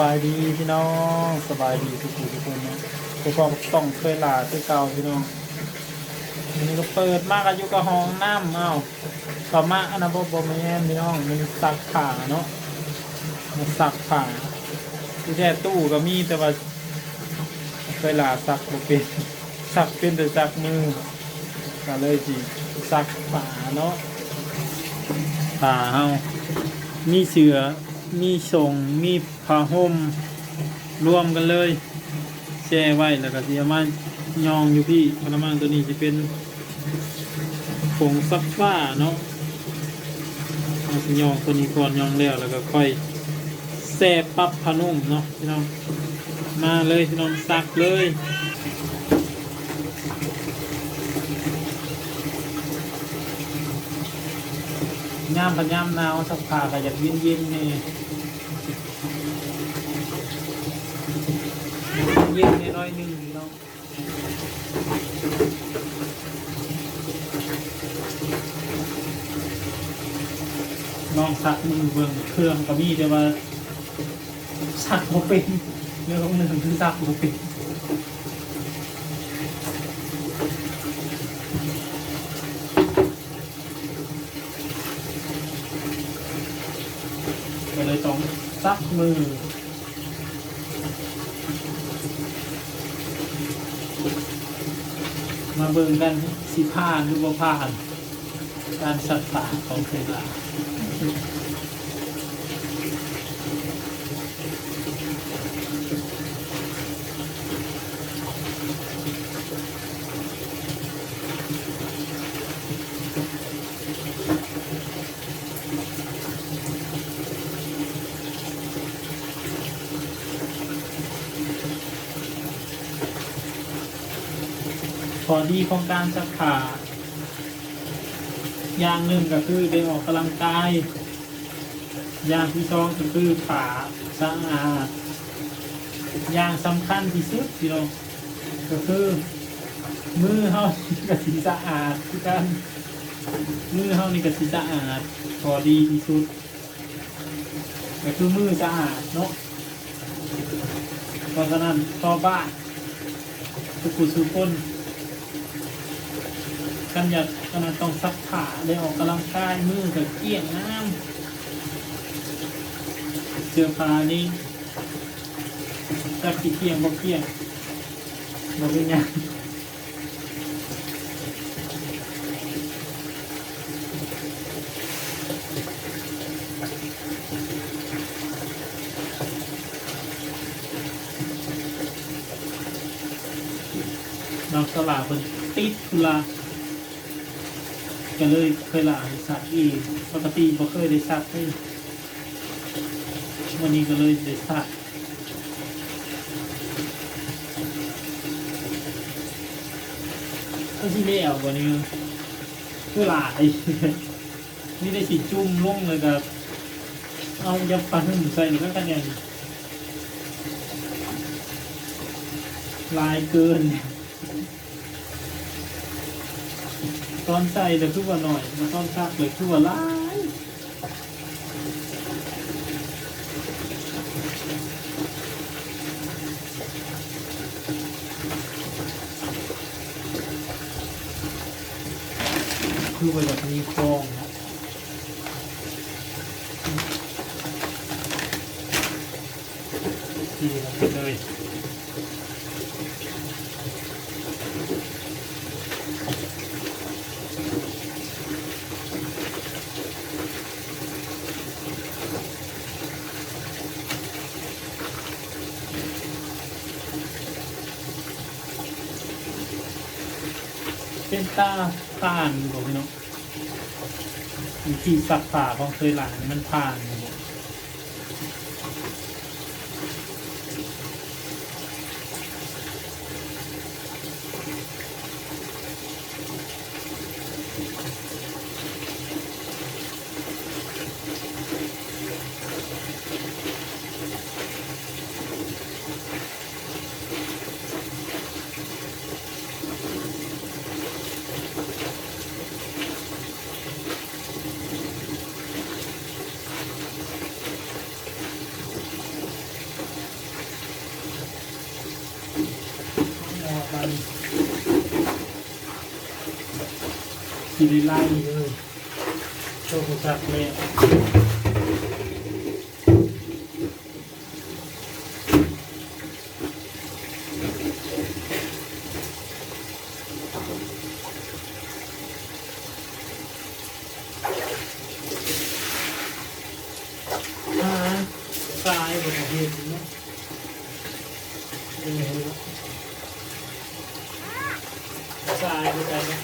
บายดีพี่น้องสบายดีทุกคนทุกคนเนาะพวกเราต้องเคยลาคือเก่าพี่น้องอันนี้ก็เปิดมากอายุกับห้องน้ำเอาต่อมาอันนั้นบ่บ่แม่นพี่น้องมันซักผ้าเนาะมันซักผ้าที่แท้ตู้ก็มีแต่ว่าเคยลาซักบ่เป็นซักเป็นแต่ซักมือก็เลยสิซักผ้าเนาะผ้าเฮามีเสือ มีส่งมีผ้าห่มรวมกันเลย แช่ไว้แล้วก็สิเอามายองอยู่พี่พลมังตัวนี้จะเป็นผงซักผ้าเนาะเอาสิยองตัวนี้ก่อนยองแล้วแล้วก็ค่อยแซ่ปับผ้านุ่มเนาะพี่น้องมาเลยพี่น้องซักเลย ย่ามพันย่ามหนาวสักผ้าก็อยากเย็นเย็นนี่เย็นๆน้อยหนึงพี่น้องลองสักมือเบิ่งเครื่องก็มีแต่ว่าสักบ่เป็นเรื่องของเรื่งคือสักบ่เป็นก็เลยต้อง ซักมือมาเบิ่งกันสิผ่านหรือบ่ผ่าน การสัตว์ป่าของเคยลา อดีของการสักขาอย่างหนึ่งก็คือได้ออกกำลังกาย อย่างที่สองก็คือขาสะอาด อย่างสำคัญที่สุดพี่น้องก็คือมือเฮานี่ก็สีสะอาดคือกันมือเฮานี่ก็สีสะอาดพอดีที่สุดก็คือมือสะอาดเนาะเพราะฉะนั้นต่อบ้านทุกคนทุกคน กันอยากกันต้องซักผ้าได้ออกกำลังกายมือกับเกี้ยงน้ำเสื้อผ้านี่จักกี่เกี้ยงบ่เกี้ยงบ่เป็นยังนอกสลาเป็นติดธุระ ก็เลยเคยลาให้สักอีกปกติบ่เคยได้สักเลยวันนี้ก็เลยได้สักก็ที่ได้เอาวันนี้คือหลายนี่ได้สิจุ่มลงเลยกับเอายับปันใส่หรือกันยังลายเกิน ตอนใส่เดี๋ยวคือว่าหน่อยมาตอนซักเลยคือว่าหลายคือว่าแบบมีฟองนะทีลงไปเลย ตาผ่านบอกพี่น้องวิธีสักผ่าของเคยหลานมันผ่าน สีได้ไล่เลยโชว์สักเลยอ่าทรายบนเหตุเนาะเป็นไงวะทรายบนอะไรเนี่ย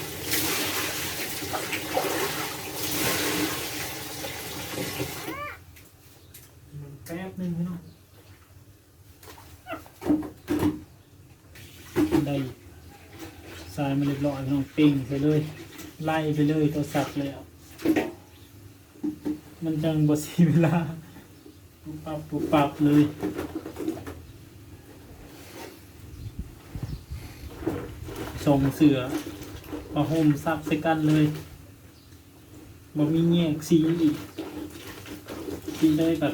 มัน แป๊บนึงพี่น้องได้ทรายมาเรียบร้อยพี่น้องปิ้งไปเลย ไล่ไปเลยตัวสัตว์แล้วมันจังบเสีเวลาปุ๊บปับปุ๊บปับเลยส่งเสือประห่มซับใส่กันเลยบ่มีแยกสีอีกสีเลยแบบ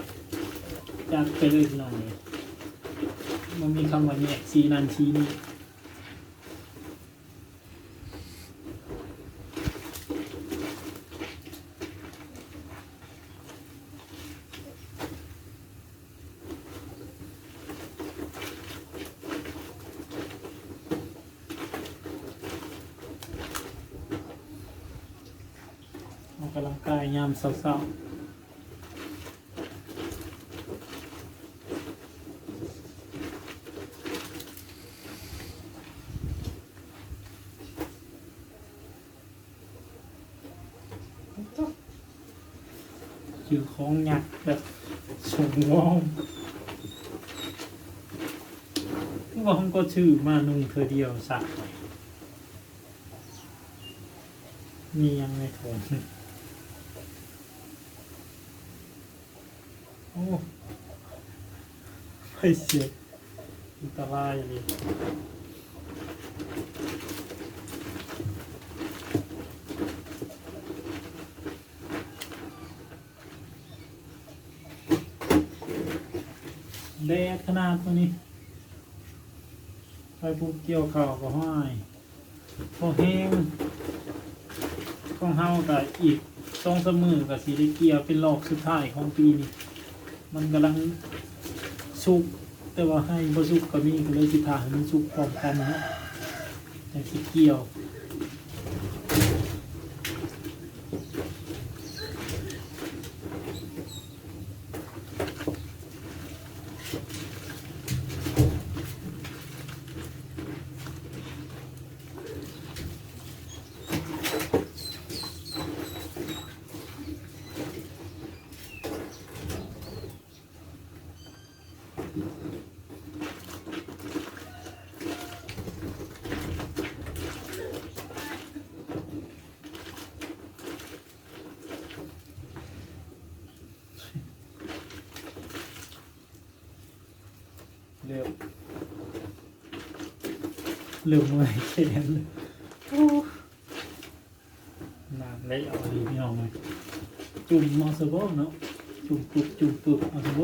จัดไปเลยหน่อยมันมีคำว่าแยกสีนันสีนี้ออกกำลังกายยามเศร้าๆชื่อ ของหยักแบบสูงว่องว่าผมก็ชื่อมานุ่งเธอเดียวสักมียังไม่ถนโอ้ไม่เสียอันตรายเลย แดดขนาดตัวนี้ไปพูดเกี่ยวข่าวก็ห้อยพอแห้งของเฮากับอีกสองสมือกับสีได้เกียวเป็นรอบสุดท้ายของปีนี้ มันกำลังสุกแต่ว่าให้บ่สุกก็มีก็เลยสิทาให้มันสุกพร้อมกันนะแต่สิเกี่ยว เริ่มเริ่มเมื่อยแขนเลยโอ้นาเลยเอาดีพี่น้องเลยจุ่มมาสบอเนาะจุ่มปุบจุ่มปุบเอาสบ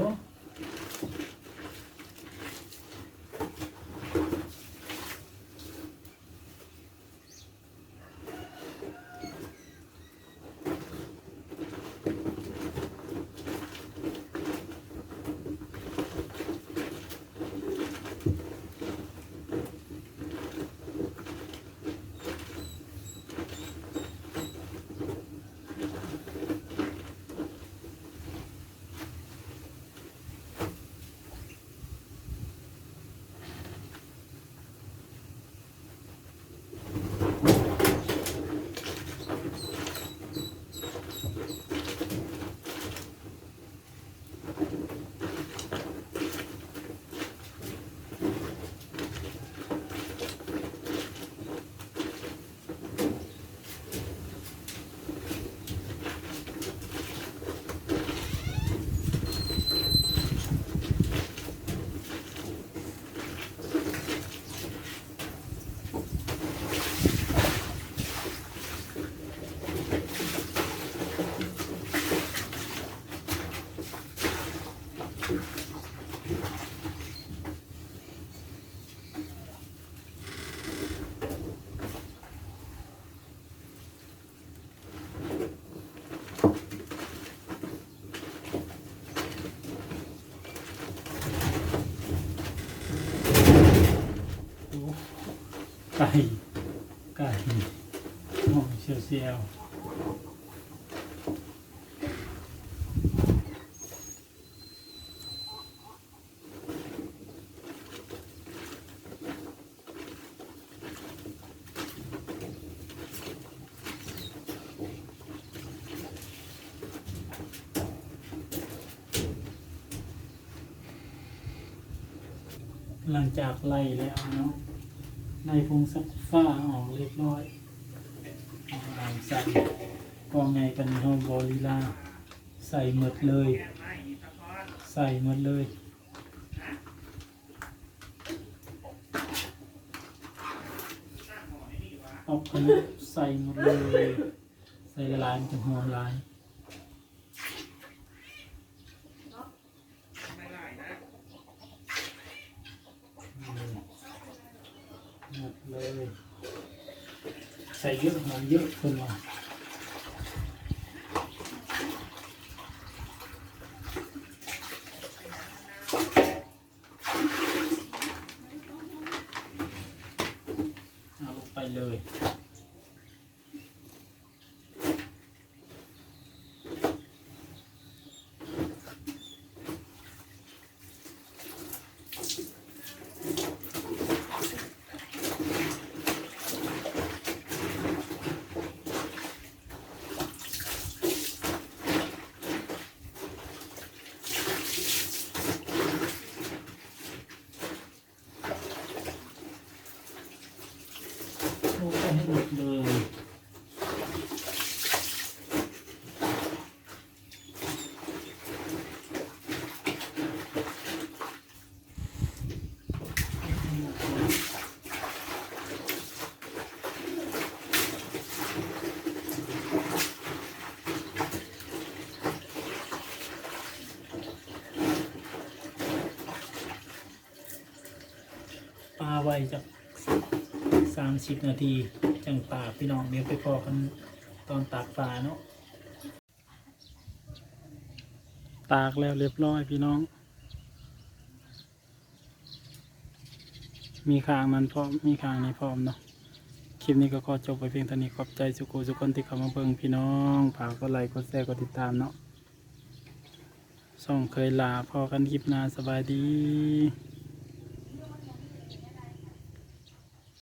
ก่ไก่หอมเชียวเชียวหลังจากไล่แล้วเนาะ ไล่พงสักฟ้าออกเรียบร้อยอาลายใส่กองไงกันห้องบอลีลา ใส่หมดเลย ใส่หมดเลยเอาขนใส่หมดเลย ใส่ละลายมันจะหอมลาย หมดเลย ใส่เยอะหอมเยอะคนว่าเอาลงไปเลย จากสามสิบนาทีจังตากพี่น้องเดี๋ยวไปพอกันตอนตากปลาเนาะตากแล้วเรียบร้อยพี่น้อง มีคางมันพร้อมมีคางในพร้อมเนาะคลิปนี้ก็ขอจบไปเพียงเท่านี้ขอบใจสุโขสุกคนที่เข้ามาเบิ่งพี่น้องฝากกดไลค์กดแชร์กดติดตามเนาะส่องเคยลาพอกันคลิปหน้าสบายดี